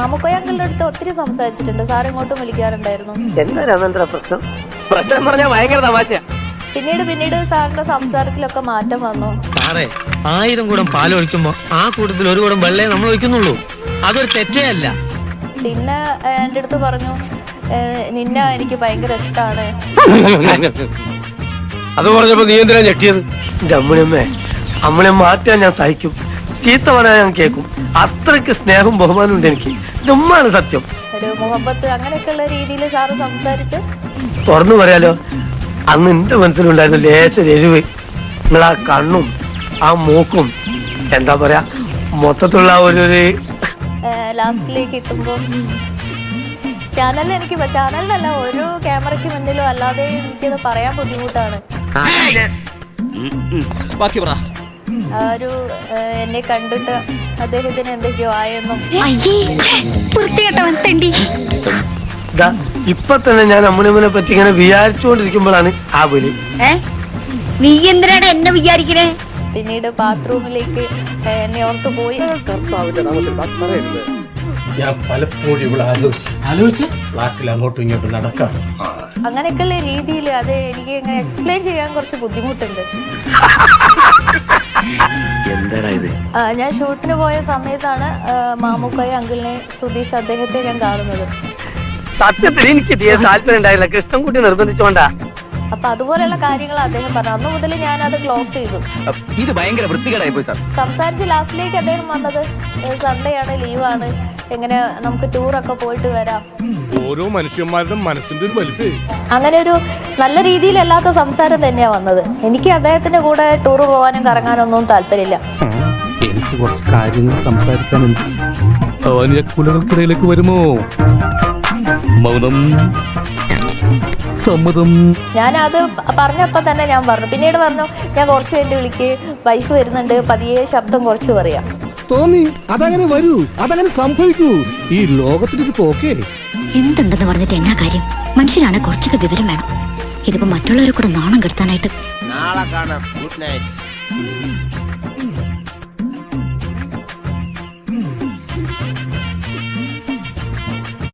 മാമുക്കോയ അങ്കിളുടെ അടുത്ത് ഒത്തിരി സംസാരിച്ചിട്ടുണ്ട്. സാർ ഇങ്ങോട്ടും വിളിക്കാറുണ്ടായിരുന്നു. പിന്നീട് പിന്നീട് സാറിന്റെ സംസാരത്തിലൊക്കെ മാറ്റം വന്നു. സാറേ ആയിരം കൂടം പാൽ ഒഴിക്കുമ്പോ ആ കൂട്ടത്തിൽ ഒരു കൂടം വെള്ളേ നമ്മൾ ഒഴിക്കുന്നുള്ളൂ. അതൊരു തെറ്റേ അല്ല. പിന്നെ എന്റെ എന്റെ അടുത്ത് പറഞ്ഞു നിന്നെ എനിക്ക് ഭയങ്കര ഇഷ്ടമാണ് അത് പറഞ്ഞപ്പോ നീ എന്തിനാ ഞെട്ടിയത്? എന്റെ അമ്മണിയമ്മേ അമ്മനെ മാറ്റാൻ ഞാൻ സഹിക്കും. ചീത്ത പറയാൻ ഞാൻ കേൾക്കും. അത്രയ്ക്ക് സ്നേഹവും ബഹുമാനവും ഉണ്ട് എനിക്ക്. ഇതുമ്മാണ് സത്യം. ഒരു മുഹബത്ത് അങ്ങനെയൊക്കെയുള്ള രീതിയിൽ സാറ് സംസാരിച്ചു? തുറന്നു പറയാലോ. അന്ന് എന്റെ മനസ്സിലുണ്ടായിരുന്നു ലേശ എരിവ്. നിങ്ങൾ ആ കണ്ണും ആ മൂക്കും എന്താ പറയാ മൊത്തത്തിലുള്ള ആ ഒരു ഒരു ലാസ്റ്റിലേക്ക് എത്തുമ്പോൾ ചാനലിൽ എനിക്ക് ചാനലിലല്ല ഓരോ ക്യാമറയ്ക്ക് മുന്നിലും അല്ലാതെ എനിക്കത് പറയാൻ ബുദ്ധിമുട്ടാണ്. ബാക്കി പറ. ആ ഒരു എന്നെ കണ്ടിട്ട് അദ്ദേഹത്തിന് എന്തൊക്കെയോ ആയെന്നും. ഇപ്പൊ തന്നെ ഞാൻ അമ്മണിയമ്മനെ പറ്റി ഇങ്ങനെ വിചാരിച്ചുകൊണ്ടിരിക്കുമ്പോഴാണ് ആ വിളി. നീ എന്തിനാണ് എന്നെ വിചാരിക്കണേ? പിന്നീട് ബാത്റൂമിലേക്ക് എന്നെ ഓർത്ത് പോയി. ഞാൻ പലപ്പോഴും ഇവിടെ ആലോചിച്ചു ആലോചിച്ച്? ഫ്ലാറ്റിൽ അങ്ങോട്ടും ഇങ്ങോട്ടും നടക്കാം അങ്ങനെയൊക്കെയുള്ള രീതിയിൽ അത് എനിക്ക് എക്സ്പ്ലെയിൻ ചെയ്യാൻ കുറച്ച് ബുദ്ധിമുട്ടുണ്ട്. എന്താടാ ഇത്? ഞാൻ ഷൂട്ടിന് പോയ സമയത്താണ് മാമുക്കായ അങ്കിളിനെ സുധീഷ് അദ്ദേഹത്തെ ഞാൻ കാണുന്നത്. സത്യത്തിൽ എനിക്ക് തീരെ താല്പര്യം ഉണ്ടായില്ല. കൃഷ്ണൻകുട്ടി നിർബന്ധിച്ചോണ്ടാ. അപ്പൊ അതുപോലെയുള്ള കാര്യങ്ങൾ അദ്ദേഹം പറഞ്ഞു അന്ന് മുതൽ ഞാൻ അത് ക്ലോസ് ചെയ്തു. ഇത് ഭയങ്കര വൃത്തികേടായി പോയി സാർ. സംസാരിച്ച് ലാസ്റ്റിലേക്ക് അദ്ദേഹം വന്നത് സൺഡേ ആണ് ലീവാണ് എങ്ങനെ നമുക്ക് ടൂറൊക്കെ പോയിട്ട് വരാം. ഓരോ മനുഷ്യന്മാരുടെ മനസ്സിന്റെ ഒരു വലിപ്പേ. അങ്ങനെ ഒരു നല്ല രീതിയിലല്ലാത്ത സംസാരം തന്നെയാ വന്നത്. എനിക്ക് അദ്ദേഹത്തിന്റെ കൂടെ ടൂർ പോകാനും കറങ്ങാനൊന്നും താല്പര്യമില്ല. എനിക്ക് കുറച്ച് കാര്യങ്ങൾ സംസാരിക്കാനുണ്ട്. വരുമോ? മൗനം. സമ്മതം. ഞാനത് പറഞ്ഞപ്പോ പറഞ്ഞപ്പോൾ തന്നെ ഞാൻ പറഞ്ഞു. പിന്നീട് പറഞ്ഞു ഞാൻ കുറച്ച് വേണ്ടി വിളിക്ക്. വൈഫ് വരുന്നുണ്ട്. പതിയെ ശബ്ദം കുറച്ച് പറയാം. തോന്നി. അതങ്ങനെ വരൂ. അതങ്ങനെ സംഭവിക്കൂ. ഈ ലോകത്തിനൊരു പോക്കേ. എന്തുണ്ടെന്ന് പറഞ്ഞിട്ട് എന്നാ കാര്യം? മനുഷ്യനാണ് കുറച്ചൊക്കെ വിവരം വേണം. ഇതിപ്പോ മറ്റുള്ളവരെ കൂടെ നാണം കെടുത്താനായിട്ട് നാളെ കാണാം. Good night.